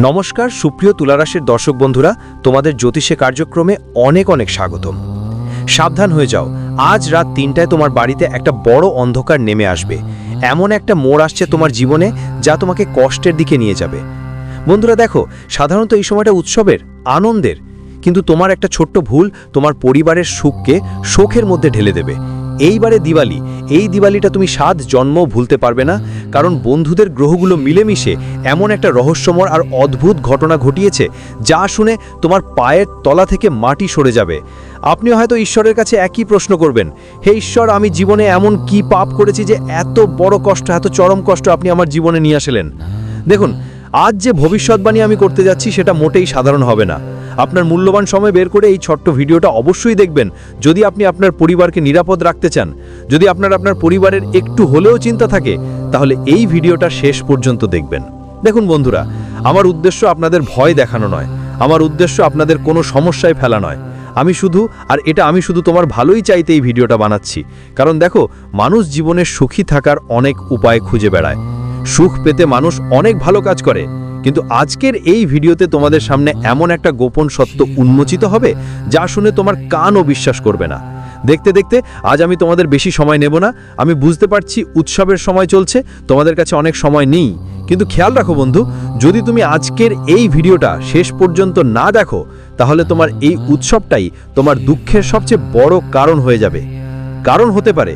নমস্কার, সুপ্রিয় তুলারাশের দর্শক বন্ধুরা, তোমাদের জ্যোতিষে কার্যক্রমে অনেক অনেক স্বাগতম। সাবধান হয়ে যাও, আজ রাত তিনটায় তোমার বাড়িতে একটা বড় অন্ধকার নেমে আসবে। এমন একটা মোড় আসছে তোমার জীবনে যা তোমাকে কষ্টের দিকে নিয়ে যাবে। বন্ধুরা দেখো, সাধারণত এই সময়টা উৎসবের, আনন্দের। কিন্তু তোমার একটা ছোট্ট ভুল তোমার পরিবারের সুখকে শোকের মধ্যে ঢেলে দেবে। এইবারে দিওয়ালি। এই দিওয়ালিটা তুমি সাত জন্ম ভুলতে পারবে না, কারণ বন্ধুদের গ্রহগুলো মিলেমিশে এমন একটা রহস্যময় আর অদ্ভুত ঘটনা ঘটিয়েছে, যা শুনে তোমার পায়ের তলা থেকে মাটি সরে যাবে। আপনি হয়তো ঈশ্বরের কাছে একই প্রশ্ন করবেন, হে ঈশ্বর, আমি জীবনে এমন কি পাপ করেছি যে এত বড় কষ্ট, এত চরম কষ্ট আপনি আমার জীবনে নিয়ে আসলেন? দেখুন, আজ যে ভবিষ্যৎবাণী আমি করতে যাচ্ছি, সেটা মোটেই সাধারণ হবে না। আপনার মূল্যবান সময় বের করে এই ছোট্ট ভিডিওটা অবশ্যই দেখবেন। যদি আপনি আপনার পরিবারকে নিরাপদ রাখতে চান, যদি আপনার আপনার পরিবারের একটু হলেও চিন্তা থাকে, তাহলে এই ভিডিওটা শেষ পর্যন্ত দেখবেন। দেখুন বন্ধুরা, আমার উদ্দেশ্য আপনাদের ভয় দেখানো নয়, আমার উদ্দেশ্য আপনাদের কোনো সমস্যায় ফেলা নয়। আমি শুধু, আর এটা আমি শুধু তোমার ভালোই চাইতে এই ভিডিওটা বানাচ্ছি। কারণ দেখো, মানুষ জীবনে সুখী থাকার অনেক উপায় খুঁজে বেড়ায়। সুখ পেতে মানুষ অনেক ভালো কাজ করে। কিন্তু আজকের এই ভিডিওতে তোমাদের সামনে এমন একটা গোপন সত্য উন্মোচিত হবে যা শুনে তোমার কানও বিশ্বাস করবে না। দেখতে দেখতে আজ আমি তোমাদের বেশি সময় নেব না, আমি বুঝতে পারছি উৎসবের সময় চলছে, তোমাদের কাছে অনেক সময় নেই। কিন্তু খেয়াল রাখো বন্ধু, যদি তুমি আজকের এই ভিডিওটা শেষ পর্যন্ত না দেখো, তাহলে তোমার এই উৎসবটাই তোমার দুঃখের সবচেয়ে বড় কারণ হয়ে যাবে। কারণ হতে পারে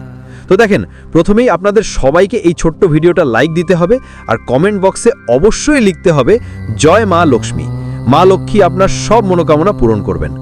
তো দেখেন, প্রথমেই আপনাদের সবাইকে এই ছোট্ট ভিডিওটা লাইক দিতে হবে আর কমেন্ট বক্সে অবশ্যই লিখতে হবে, জয় মা লক্ষ্মী। মা লক্ষ্মী আপনার সব মনোকামনা পূরণ করবেন।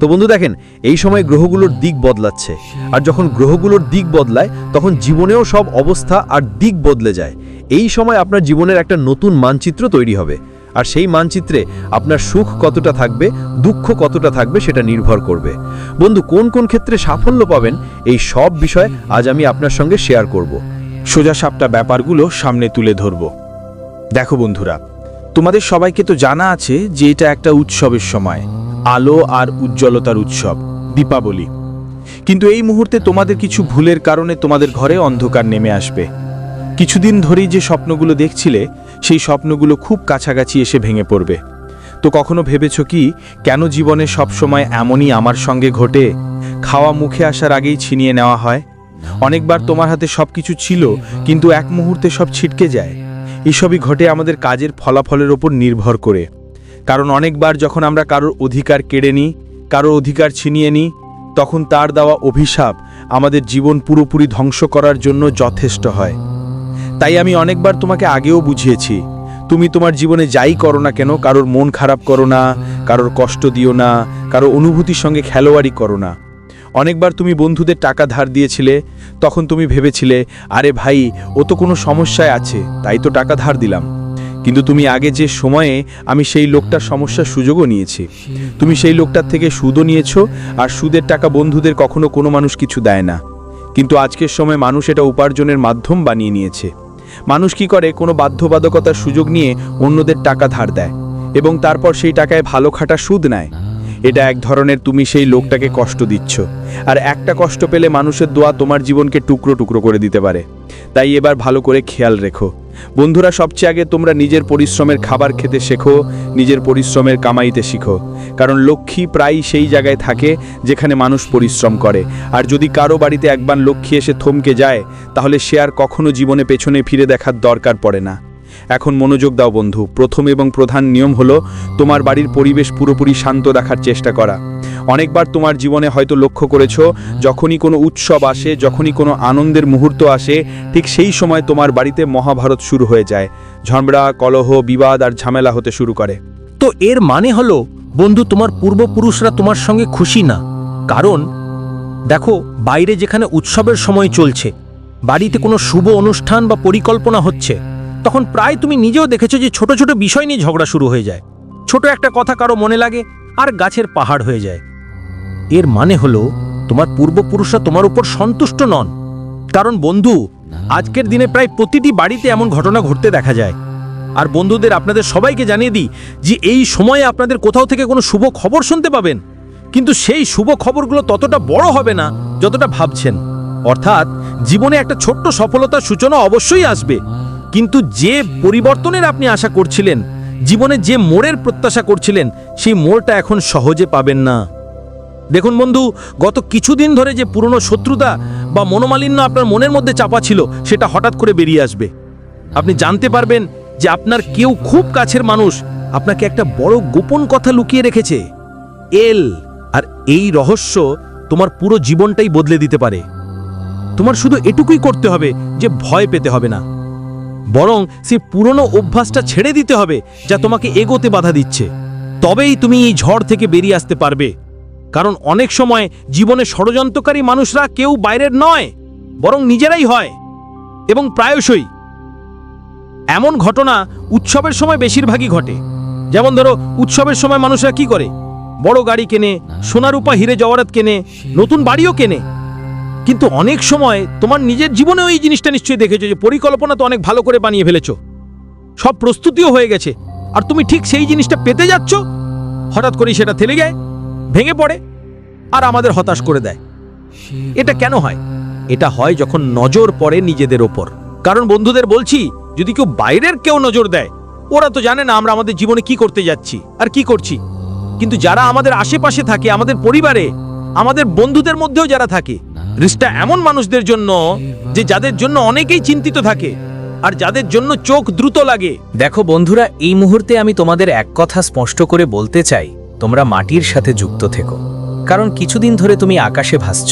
তো বন্ধু দেখেন, এই সময় গ্রহগুলোর দিক বদলাচ্ছে আর যখন গ্রহগুলোর দিক বদলায়, তখন জীবনেও সব অবস্থা আর দিক বদলে যায়। এই সময় আপনার জীবনের একটা নতুন মানচিত্র তৈরি হবে। আর সেই মানচিত্রে আপনার সুখ কতটা থাকবে, দুঃখ কতটা থাকবে সেটা নির্ভর করবে। বন্ধু, কোন কোন ক্ষেত্রে সাফল্য পাবেন এই সব বিষয় আজ আমি আপনার সঙ্গে শেয়ার করব। সোজা সাপটা ব্যাপারগুলো সামনে তুলে ধরব। দেখো বন্ধুরা, তোমাদের সবাইকে তো জানা আছে যে এটা একটা উৎসবের সময়, আলো আর উজ্জ্বলতার উৎসব, দীপাবলি। কিন্তু এই মুহূর্তে তোমাদের কিছু ভুলের কারণে তোমাদের ঘরে অন্ধকার নেমে আসবে। কিছুদিন ধরেই যে স্বপ্নগুলো দেখছিলে সেই স্বপ্নগুলো খুব কাছাকাছি এসে ভেঙে পড়বে। তো কখনো ভেবেছ কি, কেন জীবনে সব সময় এমনই আমার সঙ্গে ঘটে? খাওয়া মুখে আসার আগেই ছিনিয়ে নেওয়া হয়। অনেকবার তোমার হাতে সব কিছু ছিল, কিন্তু এক মুহূর্তে সব ছিটকে যায়। এসবই ঘটে আমাদের কাজের ফলাফলের ওপর নির্ভর করে। কারণ অনেকবার যখন আমরা কারোর অধিকার কেড়ে নিই, কারোর অধিকার ছিনিয়ে নিই, তখন তার দেওয়া অভিশাপ আমাদের জীবন পুরোপুরি ধ্বংস করার জন্য যথেষ্ট হয়। তাই আমি অনেকবার তোমাকে আগেও বুঝিয়েছি। তুমি তোমার জীবনে যাই করো না কেন, কারোর মন খারাপ করো না, কারোর কষ্ট দিও না, কারও অনুভূতির সঙ্গে খেলোয়াড়ি করো না। অনেকবার তুমি বন্ধুদের টাকা ধার দিয়েছিলে, তখন তুমি ভেবেছিলে, আরে ভাই, ও তো কোনো সমস্যায় আছে, তাই তো টাকা ধার দিলাম। কিন্তু তুমি আগে যে সময়ে আমি সেই লোকটার সমস্যার সুযোগও নিয়েছি। তুমি সেই লোকটার থেকে সুদও নিয়েছো, আর সুদের টাকা বন্ধুদের কখনো কোনো মানুষ কিছু দেয় না। কিন্তু আজকের সময় মানুষ এটা উপার্জনের মাধ্যম বানিয়ে নিয়েছে। মানুষ কি করে কোনো বাধ্যবাধকতার সুযোগ নিয়ে অন্যদের টাকা ধার দেয় এবং তারপর সেই টাকায় ভালো খাটা সুদ নেয়? এটা এক ধরনের তুমি সেই লোকটাকে কষ্ট দিচ্ছ। আর একটা কষ্ট পেলে মানুষের দোয়া তোমার জীবনকে টুকরো টুকরো করে দিতে পারে। তাই এবার ভালো করে খেয়াল রেখো। বন্ধুরা, সবচেয়ে আগে তোমরা নিজের পরিশ্রমের খাবার খেতে শেখো, নিজের পরিশ্রমের কামাইতে শিখো। কারণ লক্ষ্মী প্রায়ই সেই জায়গায় থাকে যেখানে মানুষ পরিশ্রম করে। আর যদি কারও বাড়িতে একবার লক্ষ্মী এসে থমকে যায়, তাহলে সে আর কখনো জীবনে পেছনে ফিরে দেখার দরকার পড়ে না। এখন মনোযোগ দাও বন্ধু। প্রথম এবং প্রধান নিয়ম হলো তোমার বাড়ির পরিবেশ পুরোপুরি শান্ত রাখার চেষ্টা করা। অনেকবার তোমার জীবনে হয়তো লক্ষ্য করেছ, যখনই কোনো উৎসব আসে, যখনই কোনো আনন্দের মুহূর্ত আসে, ঠিক সেই সময় তোমার বাড়িতে মহাভারত শুরু হয়ে যায়। ঝগড়া কলহ, বিবাদ আর ঝামেলা হতে শুরু করে। তো এর মানে হলো, বন্ধু, তোমার পূর্বপুরুষরা তোমার সঙ্গে খুশি না। কারণ, দেখো, বাইরে যেখানে উৎসবের সময় চলছে, বাড়িতে কোনো শুভ অনুষ্ঠান বা পরিকল্পনা হচ্ছে, তখন প্রায় তুমি নিজেও দেখেছ যে ছোট ছোট বিষয় নিয়ে ঝগড়া শুরু হয়ে যায়। ছোট একটা কথা কারও মনে লাগে আর গাছের পাহাড় হয়ে যায়। এর মানে হলো, তোমার পূর্বপুরুষরা তোমার উপর সন্তুষ্ট নন। কারণ, বন্ধু, আজকের দিনে প্রায় প্রতিটি বাড়িতে এমন ঘটনা ঘটতে দেখা যায়। আর বন্ধুদের আপনাদের সবাইকে জানিয়ে দিই যে এই সময়ে আপনাদের কোথাও থেকে কোনো শুভ খবর শুনতে পাবেন। কিন্তু সেই শুভ খবরগুলো ততটা বড় হবে না যতটা ভাবছেন। অর্থাৎ জীবনে একটা ছোট্ট সফলতার সূচনা অবশ্যই আসবে। কিন্তু যে পরিবর্তনের আপনি আশা করছিলেন, জীবনে যে মোড়ের প্রত্যাশা করছিলেন, সেই মোড়টা এখন সহজে পাবেন না। দেখুন বন্ধু, গত কিছুদিন ধরে যে পুরনো শত্রুতা বা মনোমালিন্য আপনার মনের মধ্যে চাপা ছিল, সেটা হঠাৎ করে বেরিয়ে আসবে। আপনি জানতে পারবেন যে আপনার কেউ খুব কাছের মানুষ আপনাকে একটা বড় গোপন কথা লুকিয়ে রেখেছে। এল আর এই রহস্য তোমার পুরো জীবনটাই বদলে দিতে পারে। তোমার শুধু এটুকুই করতে হবে যে ভয় পেতে হবে না। বরং সে পুরনো অভ্যাসটা ছেড়ে দিতে হবে যা তোমাকে এগোতে বাধা দিচ্ছে। তবেই তুমি এই ঝড় থেকে বেরিয়ে আসতে পারবে। কারণ অনেক সময় জীবনে ষড়যন্ত্রকারী মানুষরা কেউ বাইরের নয়, বরং নিজেরাই হয় এবং প্রায়শই এমন ঘটনা উৎসবের সময় বেশিরভাগই ঘটে। যেমন ধরো, উৎসবের সময় মানুষরা কি করে? বড় গাড়ি কেনে সোনারূপা হিরে জওয়ারাত কেনে, নতুন বাড়িও কেনে। কিন্তু অনেক সময় তোমার নিজের জীবনেও এই জিনিসটা নিশ্চয়ই দেখেছ যে পরিকল্পনা তো অনেক ভালো করে বানিয়ে ফেলেছো। সব প্রস্তুতিও হয়ে গেছে। আর তুমি ঠিক সেই জিনিসটা পেতে যাচ্ছ। হঠাৎ করেই সেটা থেলে যায়, ভেঙে পড়ে, আর আমাদের হতাশ করে দেয়। এটা কেন হয়? এটা হয় যখন নজর পড়ে নিজেদের ওপর। কারণ বন্ধুদের বলছি যদি কেউ বাইরের কেউ নজর দেয়, ওরা তো জানে না আমরা আমাদের জীবনে কি করতে যাচ্ছি আর কি করছি। কিন্তু যারা আমাদের আশেপাশে থাকে, আমাদের পরিবারে, আমাদের বন্ধুদের মধ্যেও যারা থাকে রিস্কটা এমন মানুষদের জন্য যে যাদের জন্য অনেকেই চিন্তিত থাকে আর যাদের জন্য চোখ দ্রুত লাগে। দেখো বন্ধুরা, এই মুহূর্তে আমি তোমাদের এক কথা স্পষ্ট করে বলতে চাই, তোমরা মাটির সাথে যুক্ত থেকো। কারণ কিছুদিন ধরে তুমি আকাশে ভাসছ।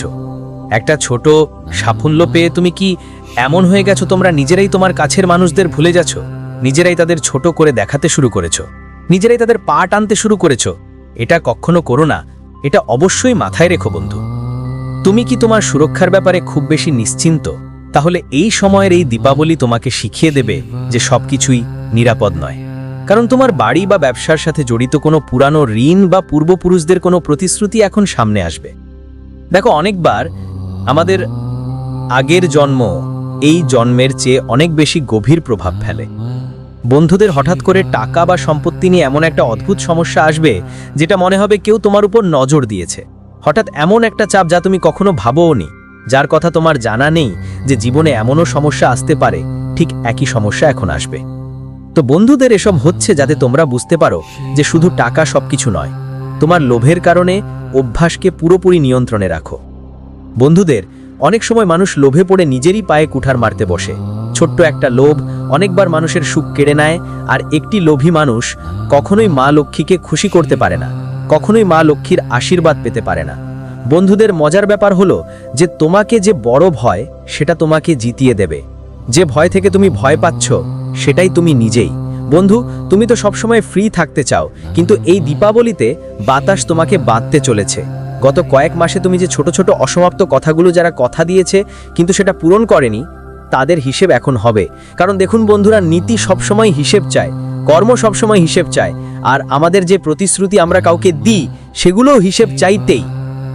একটা ছোট সাফল্য পেয়ে তুমি কি এমন হয়ে গেছো তোমরা নিজেরাই তোমার কাছের মানুষদের ভুলে যাচ্ছ, নিজেরাই তাদের ছোট করে দেখাতে শুরু করেছ, নিজেরাই তাদের পা টানতে শুরু করেছ। এটা কখনো করো না, এটা অবশ্যই মাথায় রেখো বন্ধু। তুমি কি তোমার সুরক্ষার ব্যাপারে খুব বেশি নিশ্চিন্ত? তাহলে এই সময়ের এই দীপাবলি তোমাকে শিখিয়ে দেবে যে সবকিছুই নিরাপদ নয়। কারণ তোমার বাড়ি বা ব্যবসার সাথে জড়িত কোনো পুরানো ঋণ বা পূর্বপুরুষদের কোনো প্রতিশ্রুতি এখন সামনে আসবে। দেখো, অনেকবার আমাদের আগের জন্ম এই জন্মের চেয়ে অনেক বেশি গভীর প্রভাব ফেলে। বন্ধুদের হঠাৎ করে টাকা বা সম্পত্তি নিয়ে এমন একটা অদ্ভুত সমস্যা আসবে, যেটা মনে হবে কেউ তোমার উপর নজর দিয়েছে। হঠাৎ এমন একটা চাপ যা তুমি কখনো ভাবোওনি যার কথা তোমার জানা নেই যে জীবনে এমনও সমস্যা আসতে পারে, ঠিক একই সমস্যা এখন আসবে। তো বন্ধুদের এসব হচ্ছে যাতে তোমরা বুঝতে পারো যে শুধু টাকা সবকিছু নয়, তোমার লোভের কারণে অভ্যাসকে পুরোপুরি নিয়ন্ত্রণে রাখো। বন্ধুদের অনেক সময় মানুষ লোভে পড়ে নিজেরই পায়ে কুঠার মারতে বসে। ছোট্ট একটা লোভ অনেকবার মানুষের সুখ কেড়ে নেয়, আর একটি লোভী মানুষ কখনোই মা লক্ষ্মীকে খুশি করতে পারে না, কখনোই মা লক্ষ্মীর আশীর্বাদ পেতে পারে না। বন্ধুদের মজার ব্যাপার হলো যে তোমাকে যে বড় ভয়, সেটা তোমাকে জিতিয়ে দেবে। যে ভয় থেকে তুমি ভয় পাচ্ছ, সেটাই তুমি নিজেই। বন্ধু, তুমি তো সবসময় ফ্রি থাকতে চাও, কিন্তু এই দীপাবলিতে বাতাস তোমাকে বাঁধতে চলেছে। গত কয়েক মাসে তুমি যে ছোট ছোট অসমাপ্ত কথাগুলো যারা কথা দিয়েছে, কিন্তু সেটা পূরণ করেনি, তাদের হিসেব এখন হবে। কারণ দেখুন বন্ধুরা, নীতি সবসময় হিসেব চায়, কর্ম সবসময় হিসেব চায়, আর আমাদের যে প্রতিশ্রুতি আমরা কাউকে দিই, সেগুলোও হিসেব চাইতেই।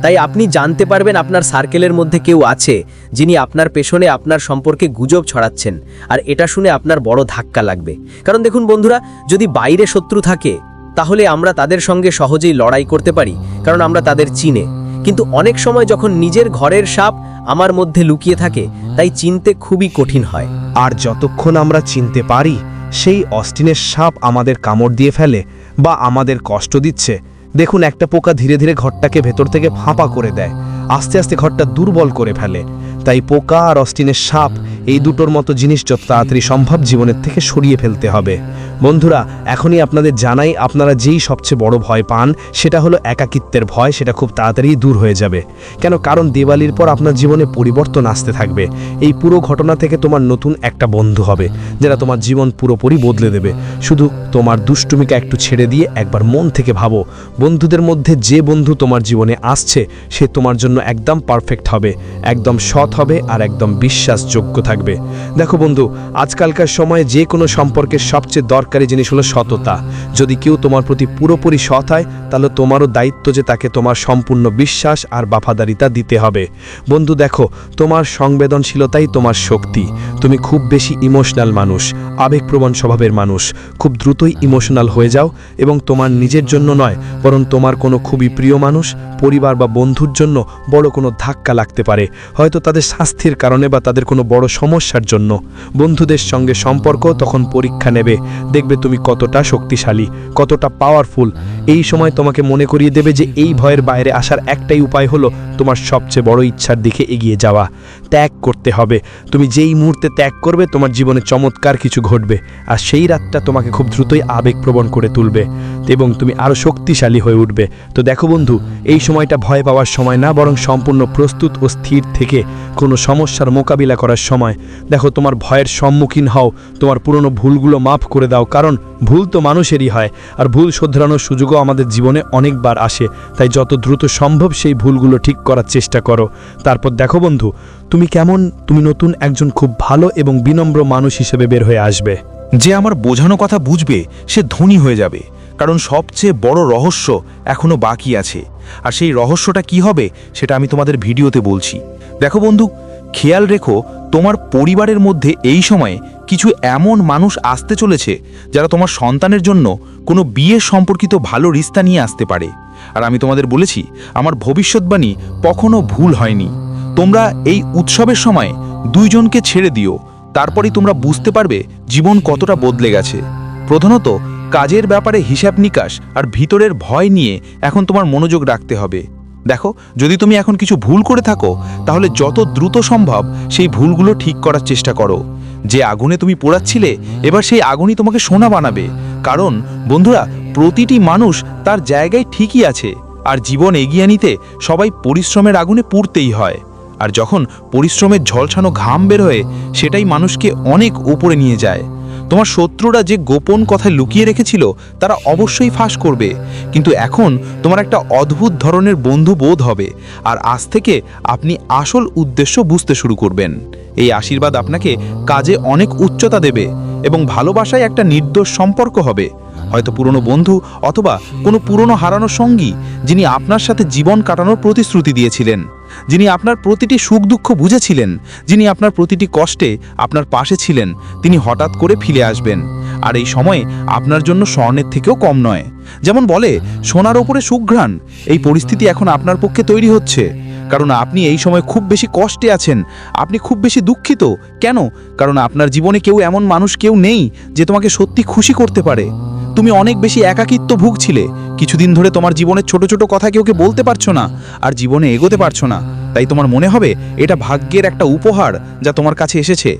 তাই আপনি জানতে পারবেন আপনার সার্কেলের মধ্যে কেউ আছে, যিনি আপনার পেছনে আপনার সম্পর্কে গুজব ছড়াচ্ছেন, আর এটা শুনে আপনার বড় ধাক্কা লাগবে। কারণ দেখুন বন্ধুরা, যদি বাইরে শত্রু থাকে তাহলে আমরা তাদের সঙ্গে সহজেই লড়াই করতে পারি, কারণ আমরা তাদের চিনে। কিন্তু অনেক সময় যখন নিজের ঘরের সাপ আমার মধ্যে লুকিয়ে থাকে, তাই চিনতে খুবই কঠিন হয়। আর যতক্ষণ আমরা চিনতে পারি, সেই অস্টিনের সাপ আমাদের কামড় দিয়ে ফেলে বা আমাদের কষ্ট দিচ্ছে, দেখুন একটা পোকা ধীরে ধীরে ঘরটাকে ভেতর থেকে ফাঁপা করে দেয়, আস্তে আস্তে ঘরটা দুর্বল করে ফেলে। তাই পোকা আর অস্টিনের সাপ এই দুটোর মতো জিনিস যত তাড়াতাড়ি সম্ভব জীবনের থেকে সরিয়ে ফেলতে হবে। বন্ধুরা, এখনই আপনাদের জানাই, আপনারা যেই সবচেয়ে বড় ভয় পান, সেটা হলো একাকিত্বের ভয়, সেটা খুব তাড়াতাড়ি দূর হয়ে যাবে। কেন? কারণ দেওয়ালির পর আপনার জীবনে পরিবর্তন আসতে থাকবে। এই পুরো ঘটনা থেকে তোমার নতুন একটা বন্ধু হবে, যেটা তোমার জীবন পুরোপুরি বদলে দেবে। শুধু তোমার দুষ্টুমিকা একটু ছেড়ে দিয়ে একবার মন থেকে ভাবো, বন্ধুদের মধ্যে যে বন্ধু তোমার জীবনে আসছে, সে তোমার জন্য একদম পারফেক্ট হবে, একদম সৎ হবে আর একদম বিশ্বাসযোগ্য থাকবে। দেখো বন্ধু, আজকালকার সময়ে যে কোনো সম্পর্কের সবচেয়ে দরকারি জিনিস হলো সততা। যদি কেউ তোমার প্রতি পুরোপুরি সৎ হয়, তাহলে তোমারও দায়িত্ব যে তাকে তোমার সম্পূর্ণ বিশ্বাস আর বাফাদারিতা দিতে হবে। বন্ধু, দেখো, তোমার সংবেদনশীলতাই তোমার শক্তি। তুমি খুব বেশি ইমোশনাল মানুষ, আবেগপ্রবণ স্বভাবের মানুষ। খুব দ্রুতই ইমোশনাল হয়ে যাও এবং তোমার নিজের জন্য নয়, বরং তোমার কোনো খুবই প্রিয় মানুষ, পরিবার বা বন্ধুর জন্য বড় কোনো ধাক্কা লাগতে পারে। হয়তো তাদের স্বাস্থ্যের কারণে বা তাদের কোনো বড় সমস্যার জন্য। বন্ধুদের সঙ্গে সম্পর্ক তখন পরীক্ষা নেবে। দেখবে তুমি কতটা শক্তিশালী, কতটা পাওয়ারফুল এই সময় তোমাকে মনে করিয়ে দেবে যে এই ভয়ের বাইরে আসার একটাই উপায় হলো তোমার সবচেয়ে বড় ইচ্ছার দিকে এগিয়ে যাওয়া। ত্যাগ করতে হবে। তুমি যেই মুহূর্তে ত্যাগ করবে, তোমার জীবনে চমৎকার কিছু ঘটবে। আর সেই রাতটা তোমাকে খুব দ্রুতই আবেগপ্রবণ করে তুলবে এবং তুমি আরও শক্তিশালী হয়ে উঠবে। তো দেখো বন্ধু, এই সময়টা ভয় পাওয়ার সময় না, বরং সম্পূর্ণ প্রস্তুত ও স্থির থেকে কোনো সমস্যার মোকাবিলা করার সময়। দেখো, তোমার ভয়ের সম্মুখীন হও, তোমার পুরনো ভুলগুলো মাফ করে দাও, কারণ ভুল তো মানুষেরই হয়, আর ভুল শোধরানোর সুযোগও আমাদের জীবনে অনেকবার আসে। তাই যত দ্রুত সম্ভব সেই ভুলগুলো ঠিক করার চেষ্টা করো। তারপর দেখো বন্ধু, তুমি কেমন, তুমি নতুন একজন খুব ভালো এবং বিনম্র মানুষ হিসেবে বের হয়ে আসবে। যে আমার বোঝানো কথা বুঝবে, সে ধনী হয়ে যাবে, কারণ সবচেয়ে বড় রহস্য এখনও বাকি আছে। আর সেই রহস্যটা কি হবে, সেটা আমি তোমাদের ভিডিওতে বলছি। দেখো বন্ধু, খেয়াল রেখো, তোমার পরিবারের মধ্যে এই সময়ে কিছু এমন মানুষ আসতে চলেছে, যারা তোমার সন্তানের জন্য কোনো বিয়ে সম্পর্কিত ভালো রিস্তা নিয়ে আসতে পারে। আর আমি তোমাদের বলেছি, আমার ভবিষ্যৎবাণী কখনো ভুল হয়নি। তোমরা এই উৎসবের সময় দুইজনকে ছেড়ে দিও, তারপরেই তোমরা বুঝতে পারবে জীবন কতটা বদলে গেছে। প্রধানত, কাজের ব্যাপারে হিসাব নিকাশ আর ভিতরের ভয় নিয়ে এখন তোমার মনোযোগ রাখতে হবে। দেখো, যদি তুমি এখন কিছু ভুল করে থাকো, তাহলে যত দ্রুত সম্ভব সেই ভুলগুলো ঠিক করার চেষ্টা করো। যে আগুনে তুমি পোড়াচ্ছিলে, এবার সেই আগুনই তোমাকে সোনা বানাবে। কারণ, বন্ধুরা, প্রতিটি মানুষ তার জায়গায় ঠিকই আছে, আর জীবন এগিয়ে নিতে সবাই পরিশ্রমের আগুনে পুড়তেই হয়। আর যখন পরিশ্রমের ঝলসানো ঘাম বের হয়ে সেটাই মানুষকে অনেক উপরে নিয়ে যায়। তোমার শত্রুরা যে গোপন কথায় লুকিয়ে রেখেছিল, তারা অবশ্যই ফাঁস করবে। কিন্তু এখন তোমার একটা অদ্ভুত ধরনের বন্ধু বোধ হবে, আর আজ থেকে আপনি আসল উদ্দেশ্য বুঝতে শুরু করবেন। এই আশীর্বাদ আপনাকে কাজে অনেক উচ্চতা দেবে এবং ভালোবাসায় একটা নির্দোষ সম্পর্ক হবে। হয়তো পুরনো বন্ধু অথবা কোনো পুরনো হারানো সঙ্গী, যিনি আপনার সাথে জীবন কাটানোর প্রতিশ্রুতি দিয়েছিলেন। যিনি আপনার প্রতিটি সুখ দুঃখ বুঝেছিলেন, যিনি আপনার প্রতিটি কষ্টে আপনার পাশে ছিলেন, তিনি হঠাৎ করে ফিরে আসবেন। আর এই সময়ে আপনার জন্য স্বর্ণের থেকেও কম নয়। যেমন বলে, সোনার ওপরে সুঘ্রাণ এই পরিস্থিতি এখন আপনার পক্ষে তৈরি হচ্ছে। কারণ আপনি এই সময় খুব বেশি কষ্টে আছেন, আপনি খুব বেশি দুঃখিত। কেন? কারণ আপনার জীবনে কেউ এমন মানুষ কেউ নেই যে তোমাকে সত্যি খুশি করতে পারে। তুমি অনেক বেশি একাকিত্ব ভুগছিলে কিছুদিন ধরে তোমার জীবনের ছোট ছোট কথা কেউকে বলতে পারছ না, আর জীবনে এগোতে পারছ না। তাই তোমার মনে হবে এটা ভাগ্যের একটা উপহার যা তোমার কাছে এসেছে।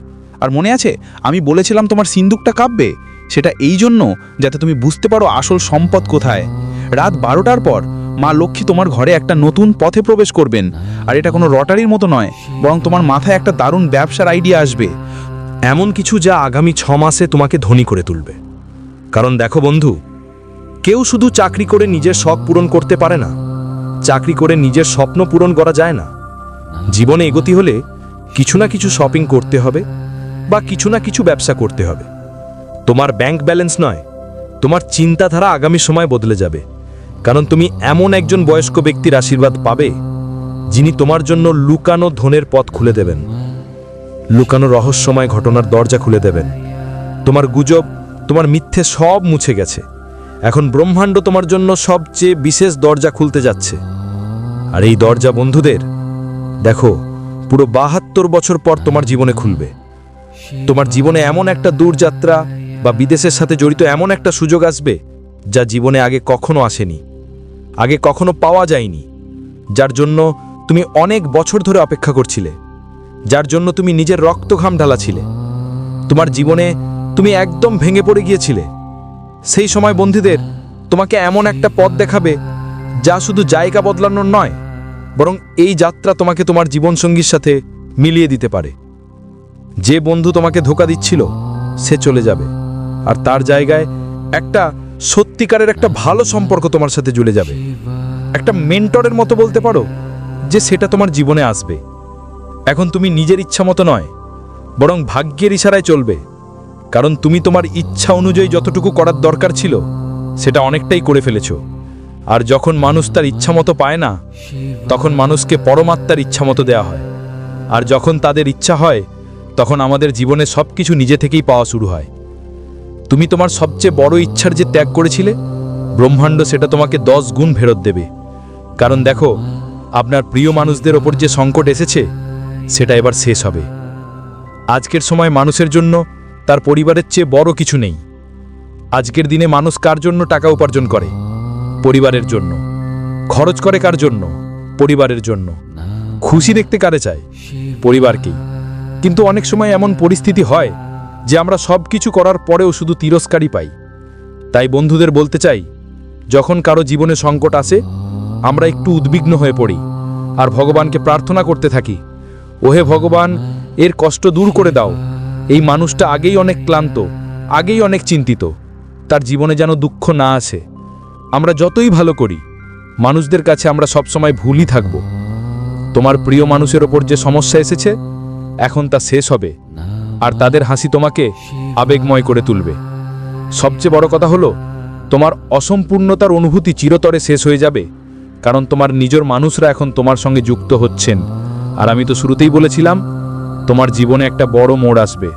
আর মনে আছে, আমি বলেছিলাম তোমার সিন্দুকটা কাঁপবে? সেটা এই জন্য যাতে তুমি বুঝতে পারো আসল সম্পদ কোথায়। রাত বারোটার পর মা লক্ষ্মী তোমার ঘরে একটা নতুন পথে প্রবেশ করবেন। আর এটা কোনো রটারির মতো নয়, বরং তোমার মাথায় একটা দারুণ ব্যবসার আইডিয়া আসবে। এমন কিছু যা আগামী ছ মাসে তোমাকে ধনী করে তুলবে। কারণ দেখো বন্ধু কেউ শুধু চাকরি করে নিজের শখ পূরণ করতে পারে না। চাকরি করে নিজের স্বপ্ন পূরণ করা যায় না। জীবনে এগতি হলে কিছু না কিছু শপিং করতে হবে বা কিছু না কিছু ব্যবসা করতে হবে। তোমার ব্যাংক ব্যালেন্স নয়, তোমার চিন্তাধারা আগামী সময় বদলে যাবে। কারণ তুমি এমন একজন বয়স্ক ব্যক্তির আশীর্বাদ পাবে, যিনি তোমার জন্য লুকানো ধনের পথ খুলে দেবেন। লুকানো রহস্যময় ঘটনার দরজা খুলে দেবেন। তোমার গুজব, তোমার মিথ্যে সব মুছে গেছে। এখন ব্রহ্মাণ্ড তোমার জন্য সবচেয়ে বিশেষ দরজা খুলতে যাচ্ছে। আর এই দরজা বন্ধুদের, দেখো, পুরো বাহাত্তর বছর পর তোমার জীবনে খুলবে। তোমার জীবনে এমন একটা দূরযাত্রা বা বিদেশের সাথে জড়িত এমন একটা সুযোগ আসবে যা জীবনে আগে কখনো আসেনি, আগে কখনো পাওয়া যায়নি, যার জন্য তুমি অনেক বছর ধরে অপেক্ষা করছিলে, যার জন্য তুমি নিজের রক্তঘাম ঢালাছিলে। তোমার জীবনে তুমি একদম ভেঙে পড়ে গিয়েছিলে। সেই সময় বন্ধুদের তোমাকে এমন একটা পথ দেখাবে যা শুধু জায়গা বদলানোর নয়, বরং এই যাত্রা তোমাকে তোমার জীবনসঙ্গীর সাথে মিলিয়ে দিতে পারে। যে বন্ধু তোমাকে ধোকা দিচ্ছিল, সে চলে যাবে, আর তার জায়গায় একটা সত্যিকারের একটা ভালো সম্পর্ক তোমার সাথে জুড়ে যাবে। একটা মেন্টরের মতো বলতে পারো যে সেটা তোমার জীবনে আসবে। এখন তুমি নিজের ইচ্ছা মতো নয়, বরং ভাগ্যের ইশারায় চলবে। কারণ তুমি তোমার ইচ্ছা অনুযায়ী যতটুকু করার দরকার ছিল, সেটা অনেকটাই করে ফেলেছো। আর যখন মানুষ তার ইচ্ছা মতো পায় না, তখন মানুষকে পরমাত্মার ইচ্ছা মতো দেওয়া হয়। আর যখন তাদের ইচ্ছা হয়, তখন আমাদের জীবনে সব কিছু নিজে থেকেই পাওয়া শুরু হয়। তুমি তোমার সবচেয়ে বড় ইচ্ছার যে ত্যাগ করেছিলে, ব্রহ্মাণ্ড সেটা তোমাকে দশ গুণ ফেরত দেবে। কারণ দেখো, আপনার প্রিয় মানুষদের ওপর যে সংকট এসেছে, সেটা এবার শেষ হবে। আজকের সময় মানুষের জন্য তার পরিবারের চেয়ে বড় কিছু নেই। আজকের দিনে মানুষ কার জন্য টাকা উপার্জন করে? পরিবারের জন্য। খরচ করে কার জন্য? পরিবারের জন্য। খুশি দেখতে কারে চায়? পরিবারকেই। কিন্তু অনেক সময় এমন পরিস্থিতি হয় যে আমরা সব কিছু করার পরেও শুধু তিরস্কারই পাই। তাই বন্ধুদের বলতে চাই, যখন কারও জীবনে সংকট আসে, আমরা একটু উদ্বিগ্ন হয়ে পড়ি আর ভগবানকে প্রার্থনা করতে থাকি। ওহে ভগবান, এর কষ্ট দূর করে দাও। এই মানুষটা আগেই অনেক ক্লান্ত, আগেই অনেক চিন্তিত। তার জীবনে যেন দুঃখ না আসে আমরা যতই ভালো করি, মানুষদের কাছে আমরা সবসময় ভুলই থাকব। তোমার প্রিয় মানুষের ওপর যে সমস্যা এসেছে, এখন তা শেষ হবে। আর তাদের হাসি তোমাকে আবেগময় করে তুলবে। সবচেয়ে বড় কথা হলো, তোমার অসম্পূর্ণতার অনুভূতি চিরতরে শেষ হয়ে যাবে, কারণ তোমার নিজের মানুষরা এখন তোমার সঙ্গে যুক্ত হচ্ছেন। আর আমি তো শুরুতেই বলেছিলাম তোমার জীবনে একটা বড় মোড় আসবে।